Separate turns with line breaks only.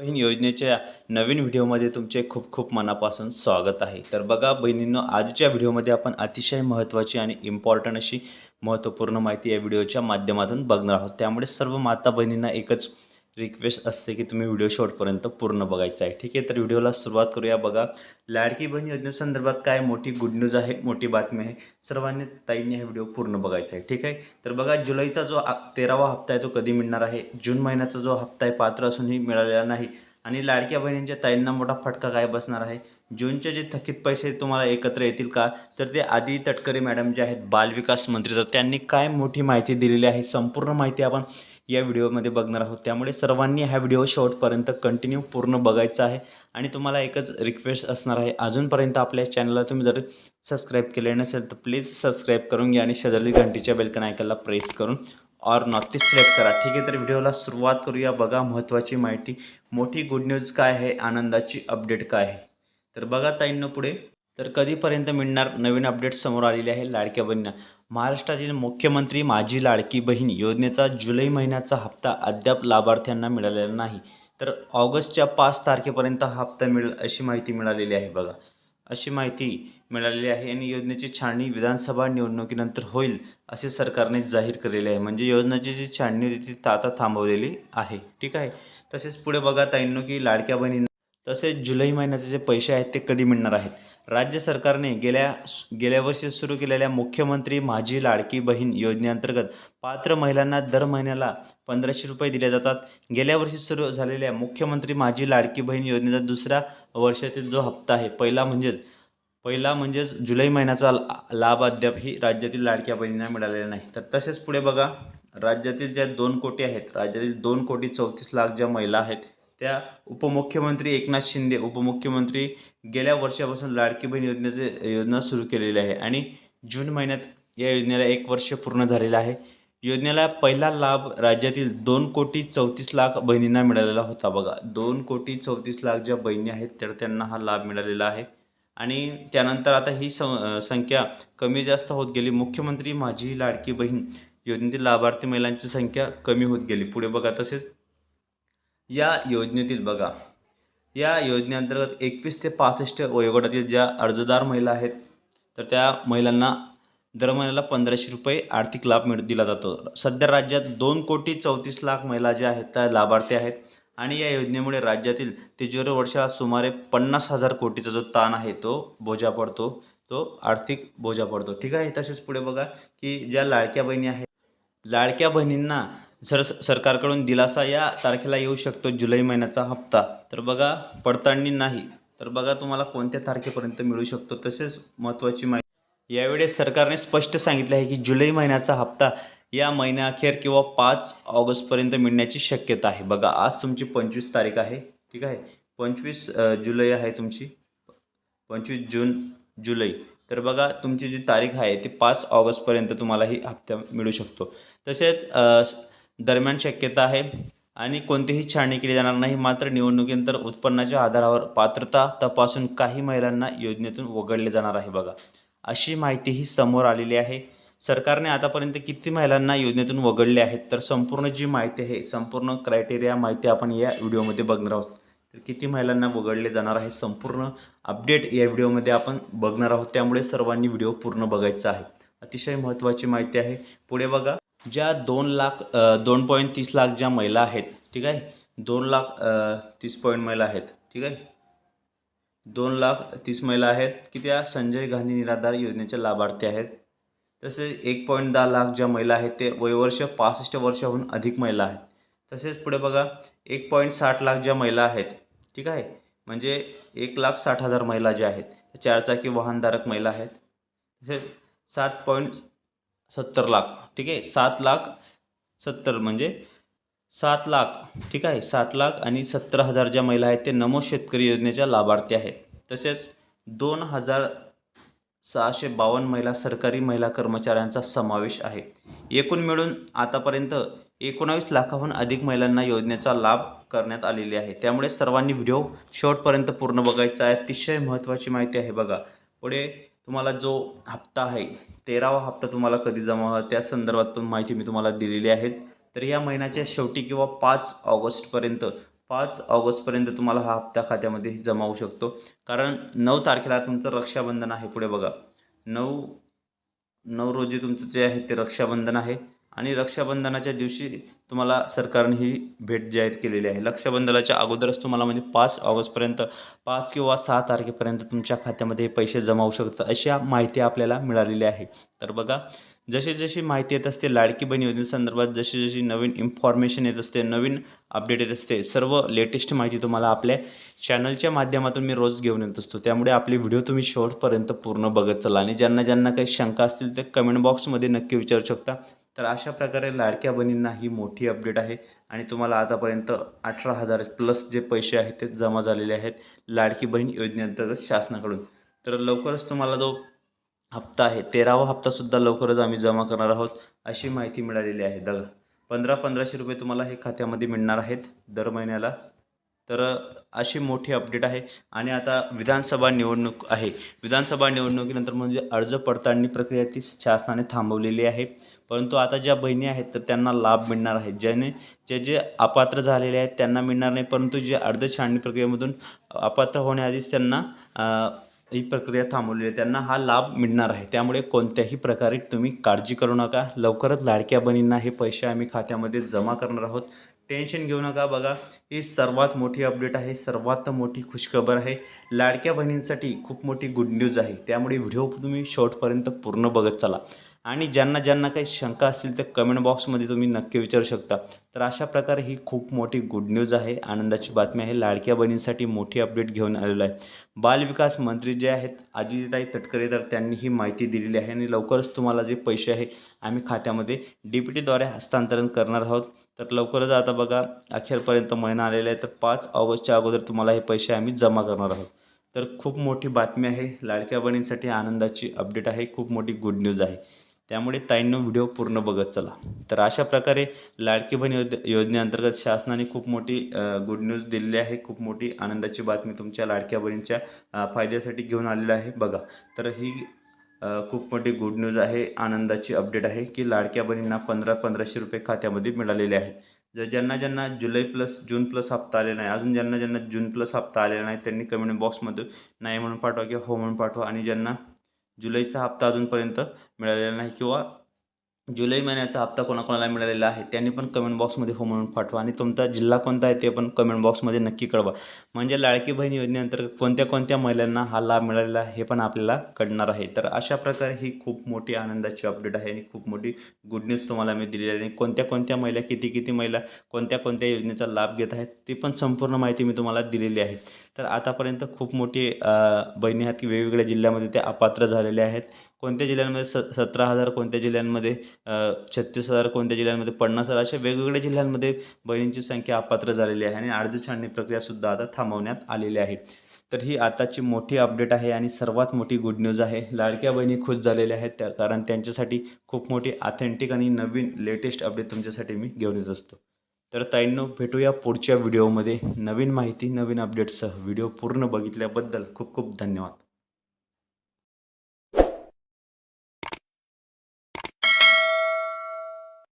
बहीण योजनेच्या नवीन व्हिडिओमध्ये तुमचे खूप खूप मनापासून स्वागत आहे. तर बघा बहिणींनो आजच्या व्हिडिओमध्ये आपण अतिशय महत्त्वाची आणि इम्पॉर्टंट अशी महत्त्वपूर्ण माहिती या व्हिडिओच्या माध्यमातून बघणार आहोत. त्यामुळे सर्व माता बहिणींना एकच रिक्वेस्ट असते की तुम्ही व्हिडिओ शॉर्टपर्यंत पूर्ण बघायचा आहे. ठीक आहे तर व्हिडिओला सुरुवात करूया. बघा लाडकी बहीण योजनेसंदर्भात काय मोठी गुड न्यूज आहे मोठी बातमी आहे? सर्वांनी ताईंनी हा व्हिडिओ पूर्ण बघायचा आहे. ठीक आहे तर बघा जुलैचा जो तेरावा हप्ता आहे तो कधी मिळणार आहे? जून महिन्याचा जो हप्ता आहे पात्र असूनही मिळालेला नाही. आणि लाडक्या बहिणींच्या ताईंना मोठा फटका काय बसणार आहे. जूनचे जे थकीत पैसे तुम्हाला एकत्र येतील का? तर ते आदी तटकरे मॅडम जे आहेत बालविकास मंत्री तर त्यांनी काय मोठी माहिती दिलेली आहे? संपूर्ण माहिती आपण या व्हिडिओमध्ये बघणार आहोत. त्यामुळे सर्वांनी हा व्हिडिओ शेवटपर्यंत कंटिन्यू पूर्ण बघायचा आहे. आणि तुम्हाला एकच रिक्वेस्ट असणार आहे अजूनपर्यंत आपल्या चॅनलला तुम्ही जर सबस्क्राईब केले नसेल तर प्लीज सबस्क्राईब करून घ्या आणि शेजारी घंटीच्या बेलकन आयकनला प्रेस करून ऑर नॉट सिलेक्ट करा. ठीक आहे तर व्हिडिओला सुरुवात करूया. बघा महत्त्वाची माहिती. मोठी गुड न्यूज काय आहे? आनंदाची अपडेट काय आहे? तर बघा ताईंनं पुढे. तर कधीपर्यंत मिळणार नवीन अपडेट समोर आलेली आहे? लाडक्या बहिणींना. महाराष्ट्रातील मुख्यमंत्री माझी लाडकी बहीण योजनेचा जुलै महिन्याचा हप्ता अद्याप लाभार्थ्यांना मिळालेला नाही. तर ऑगस्टच्या पाच तारखेपर्यंत हा हप्ता मिळेल अशी माहिती मिळालेली आहे बघा. अशी माहिती मिळालेली आहे. आणि योजनेची छाननी विधानसभा निवडणुकीनंतर होईल असे सरकारने जाहीर केलेले आहे. म्हणजे योजनेची जी छाननी होती ती आता थांबवलेली आहे. ठीक आहे? तसेच पुढे बघा ताईंनो की लाडक्या बहिणींना. तसेच जुलै महिन्याचे जे पैसे आहेत ते कधी मिळणार आहेत? राज्य सरकारने गेल्या गेल्या वर्षी सुरू केलेल्या मुख्यमंत्री माझी लाडकी बहीण योजनेअंतर्गत पात्र महिलांना दर महिन्याला पंधराशे रुपये दिले जातात. गेल्या वर्षी सुरू झालेल्या मुख्यमंत्री माझी लाडकी बहीण योजनेचा दुसऱ्या वर्षातील जो हप्ता आहे पहिला म्हणजेच पहिला म्हणजेच जुलै महिन्याचा ला- लाभ अद्यापही राज्यातील लाडक्या बहिणींना मिळालेला नाही. तर तसेच पुढे बघा राज्यातील ज्या दोन कोटी आहेत राज्यातील दोन कोटी चौतीस लाख ज्या महिला आहेत त्या उपमुख्यमंत्री एकनाथ शिंदे उपमुख्यमंत्री गेल्या वर्षापासून लाडकी बहीण योजनेचे योजना सुरू केलेली आहे आणि जून महिन्यात या योजनेला एक वर्ष पूर्ण झालेलं आहे. योजनेला पहिला लाभ राज्यातील दोन कोटी चौतीस लाख बहिणींना मिळालेला होता बघा. दोन कोटी चौतीस लाख ज्या बहिणी आहेत तर त्यांना हा लाभ मिळालेला आहे. आणि त्यानंतर आता ही स संख्या कमी जास्त होत गेली. मुख्यमंत्री माझी लाडकी बहीण योजनेतील लाभार्थी महिलांची संख्या कमी होत गेली. पुढे बघा तसेच. या योजनेतील बघा या योजनेअंतर्गत एकवीस ते पासष्ट वयोगटातील ज्या अर्जदार महिला आहेत तर त्या महिलांना दर महिन्याला पंधराशे रुपये आर्थिक लाभ मिळ दिला जातो. सध्या राज्यात दोन कोटी चौतीस लाख महिला ज्या आहेत त्या लाभार्थी आहेत. आणि या योजनेमुळे राज्यातील तिजोरी वर्षाला सुमारे पन्नास हजार कोटीचा जो ताण आहे तो बोजा पडतो तो आर्थिक बोजा पडतो. ठीक आहे तसेच पुढे बघा की ज्या लाडक्या बहिणी आहेत लाडक्या बहिणींना सर सरकारकडून दिलासा या तारखेला येऊ शकतो जुलै महिन्याचा हप्ता. तर बघा पडताळणी नाही तर बघा तुम्हाला कोणत्या तारखेपर्यंत मिळू शकतो तसेच महत्त्वाची माहिती. यावेळेस सरकारने स्पष्ट सांगितले आहे की जुलै महिन्याचा हप्ता या महिन्याअखेर किंवा पाच ऑगस्टपर्यंत मिळण्याची शक्यता आहे. बघा आज तुमची पंचवीस तारीख आहे ठीक आहे? पंचवीस जुलै आहे तुमची. पंचवीस जून जुलै. तर बघा तुमची जी तारीख आहे ती पाच ऑगस्टपर्यंत तुम्हाला ही हप्ता मिळू शकतो. तसेच दरम्यान शक्यता आहे आणि कोणतीही छाननी केली जाणार नाही मात्र निवडणुकीनंतर उत्पन्नाच्या आधारावर पात्रता तपासून काही महिलांना योजनेतून वगळले जाणार आहे बघा. अशी माहितीही समोर आलेली आहे. सरकारने आतापर्यंत किती महिलांना योजनेतून वगळले आहेत? तर संपूर्ण जी माहिती आहे संपूर्ण क्रायटेरिया माहिती आपण या व्हिडिओमध्ये बघणार आहोत. तर किती महिलांना वगळले जाणार आहे संपूर्ण अपडेट या व्हिडिओमध्ये आपण बघणार आहोत. त्यामुळे सर्वांनी व्हिडिओ पूर्ण बघायचा आहे. अतिशय महत्त्वाची माहिती आहे. पुढे बघा ज्या दोन लाख दोन पॉईंट तीस लाख ज्या महिला आहेत ठीक आहे? दोन लाख तीस पॉईंट महिला आहेत ठीक आहे? दोन लाख तीस महिला आहेत. की त्या संजय गांधी निराधार योजनेच्या लाभार्थी आहेत. तसेच एक पॉईंट दहा लाख ज्या महिला आहेत ते वयवर्ष पासष्ट वर्षाहून अधिक महिला आहेत. तसेच पुढे बघा एक पॉईंट साठ लाख ज्या महिला आहेत ठीक आहे? म्हणजे एक लाख साठ हजार महिला ज्या आहेत चारचाकी वाहनधारक महिला आहेत. तसेच सात पॉईंट सत्तर लाख ठीक आहे? सात लाख सत्तर म्हणजे सात लाख ठीक आहे? सात लाख आणि सत्तर हजार ज्या महिला आहेत ते नमो शेतकरी योजनेच्या लाभार्थी आहेत. तसेच दोन हजार सहाशे बावन्न महिला सरकारी महिला कर्मचाऱ्यांचा समावेश आहे. एकूण मिळून आतापर्यंत एकोणावीस लाखाहून अधिक महिलांना योजनेचा लाभ करण्यात आलेली आहे. त्यामुळे सर्वांनी व्हिडिओ शेवटपर्यंत पूर्ण बघायचा आहे. अतिशय महत्त्वाची माहिती आहे बघा. पुढे तुम्हाला जो हप्ता आहे तेरावा हप्ता तुम्हाला कधी जमा व्हा त्या संदर्भात पण माहिती मी तुम्हाला दिलेली आहेच. तर या महिन्याच्या शेवटी किंवा पाच ऑगस्टपर्यंत पाच ऑगस्टपर्यंत तुम्हाला हा हप्ता खात्यामध्ये जमा होऊ शकतो. कारण नऊ तारखेला तुमचं रक्षाबंधन आहे पुढे बघा. नऊ नऊ रोजी तुमचं जे आहे ते रक्षाबंधन आहे. आणि रक्षाबंधनाच्या दिवशी तुम्हाला सरकारने ही भेट जाहीर केलेली आहे. रक्षाबंधनाच्या अगोदरच तुम्हाला म्हणजे पाच ऑगस्टपर्यंत पाच किंवा सहा तारखेपर्यंत तुमच्या खात्यामध्ये पैसे जमा होऊ शकतात अशा माहिती आपल्याला मिळालेली आहे. तर बघा जशी जशी माहिती येत असते लाडकी बहीण योजनेसंदर्भात जशी जशी नवीन इन्फॉर्मेशन येत असते नवीन अपडेट येत असते सर्व लेटेस्ट माहिती तुम्हाला आपल्या चॅनलच्या माध्यमातून मी रोज घेऊन येत असतो. त्यामुळे आपले व्हिडिओ तुम्ही शेवटपर्यंत पूर्ण बघत चला आणि ज्यांना ज्यांना काही शंका असतील ते कमेंट बॉक्समध्ये नक्की विचारू शकता. तर अशा प्रकारे लाडक्या बहिणींना ही मोठी अपडेट आहे आणि तुम्हाला आतापर्यंत अठरा हजार प्लस जे पैसे आहेत ते जमा झालेले आहेत लाडकी बहीण योजनेअंतर्गत शासनाकडून. तर लवकरच तुम्हाला जो हप्ता आहे. तेरावा हप्तासुद्धा लवकरच आम्ही जमा करणार आहोत अशी माहिती मिळालेली आहे. बघा पंधरा पंधराशे रुपये तुम्हाला हे खात्यामध्ये मिळणार आहेत दर महिन्याला. तर अशी मोठी अपडेट आहे. आणि आता विधानसभा निवडणूक आहे. विधानसभा निवडणुकीनंतर म्हणजे अर्ज पडताळणी प्रक्रिया ती शासनाने थांबवलेली आहे. परंतु आता ज्या बहिणी आहेत तर त्यांना लाभ मिळणार आहे. ज्याने जे जे अपात्र झालेले आहेत त्यांना मिळणार नाही. परंतु जे अर्ध छाननी प्रक्रियेमधून अपात्र होण्याआधीच त्यांना ही प्रक्रिया थांबवलेली आहे. त्यांना हा लाभ मिळणार आहे. त्यामुळे कोणत्याही प्रकारे तुम्ही काळजी करू नका. लवकरच लाडक्या बहिणींना हे पैसे आम्ही खात्यामध्ये जमा करणार आहोत. टेन्शन घेऊ नका. बघा ही सर्वात मोठी अपडेट आहे. सर्वात मोठी खुशखबर आहे. लाडक्या बहिणींसाठी खूप मोठी गुड न्यूज आहे. त्यामुळे व्हिडिओ तुम्ही शॉर्टपर्यंत पूर्ण बघत चला. आणि ज्यांना ज्यांना काही शंका असतील त्या कमेंट बॉक्समध्ये तुम्ही नक्की विचारू शकता. तर अशा प्रकारे ही खूप मोठी गुड न्यूज आहे. आनंदाची बातमी आहे. लाडक्या बहिणींसाठी मोठी अपडेट घेऊन आलेलो आहे. बालविकास मंत्री जे आहेत आदित्यताई तटकरे तर त्यांनी ही माहिती दिलेली आहे आणि लवकरच तुम्हाला जे पैसे आहे आम्ही खात्यामध्ये डी पी टीद्वारे हस्तांतरण करणार आहोत. तर लवकरच आता बघा अखेरपर्यंत महिना आलेला आहे. तर पाच ऑगस्टच्या अगोदर तुम्हाला हे पैसे आम्ही जमा करणार आहोत. तर खूप मोठी बातमी आहे. लाडक्या बहिणींसाठी आनंदाची अपडेट आहे. खूप मोठी गुड न्यूज आहे. त्यामुळे ताईंनो व्हिडिओ पूर्ण बघत चला. तर अशा प्रकारे लाडकी बहीण योज योजनेअंतर्गत शासनाने खूप मोठी गुड न्यूज दिलेली आहे. खूप मोठी आनंदाची बातमी तुमच्या लाडक्या बहिणींच्या फायद्यासाठी घेऊन आलेली आहे. बघा तर ही खूप मोठी गुड न्यूज आहे. आनंदाची अपडेट आहे की लाडक्या बहिणींना पंधरा पंधराशे रुपये खात्यामध्ये मिळालेले आहेत. जर ज्यांना ज्यांना जुलै प्लस जून प्लस हप्ता आलेला नाही अजून ज्यांना ज्यांना जून प्लस हप्ता आलेला नाही त्यांनी कमेंट बॉक्समध्ये नाही म्हणून पाठवा किंवा हो म्हणून पाठवा. आणि ज्यांना जुलैचा हप्ता अजूनपर्यंत मिळालेला नाही किंवा जुलै महिन्याचा हप्ता कोणाकोणाला मिळालेला आहे त्यांनी पण कमेंट बॉक्समध्ये हो म्हणून पाठवा आणि तुमचा जिल्हा कोणता आहे ते पण कमेंट बॉक्समध्ये नक्की कळवा. म्हणजे लाडकी बहीण योजनेअंतर्गत कोणत्या कोणत्या महिलांना हा लाभ मिळालेला आहे हे पण आपल्याला कळणार आहे. तर अशा प्रकारे ही खूप मोठी आनंदाची अपडेट आहे आणि खूप मोठी गुड न्यूज तुम्हाला मी दिलेली आहे. आणि कोणत्या कोणत्या महिला किती किती महिला कोणत्या कोणत्या योजनेचा लाभ घेत आहेत ती पण संपूर्ण माहिती मी तुम्हाला दिलेली आहे. तर आतापर्यंत खूप मोठी बहिणी आहेत की वेगवेगळ्या जिल्ह्यामध्ये त्या अपात्र झालेल्या आहेत. कोणत्या जिल्ह्यांमध्ये स सतरा हजार कोणत्या जिल्ह्यांमध्ये छत्तीस हजार कोणत्या जिल्ह्यांमध्ये पन्नास हजार अशा वेगवेगळ्या जिल्ह्यांमध्ये बहिणींची संख्या अपात्र झालेली आहे आणि अर्ज छाननी प्रक्रियासुद्धा आता थांबवण्यात आलेली आहे. तर ही आताची मोठी अपडेट आहे आणि सर्वात मोठी गुड न्यूज आहे. लाडक्या बहिणी खुश झालेल्या आहेत त्या कारण त्यांच्यासाठी खूप मोठी ऑथेंटिक आणि नवीन लेटेस्ट अपडेट तुमच्यासाठी मी घेऊन येत असतो. तर ताईंनो भेटूया पुढच्या व्हिडिओमध्ये नवीन माहिती नवीन अपडेटसह व्हिडिओ पूर्ण बघितल्याबद्दल खूप खूप धन्यवाद.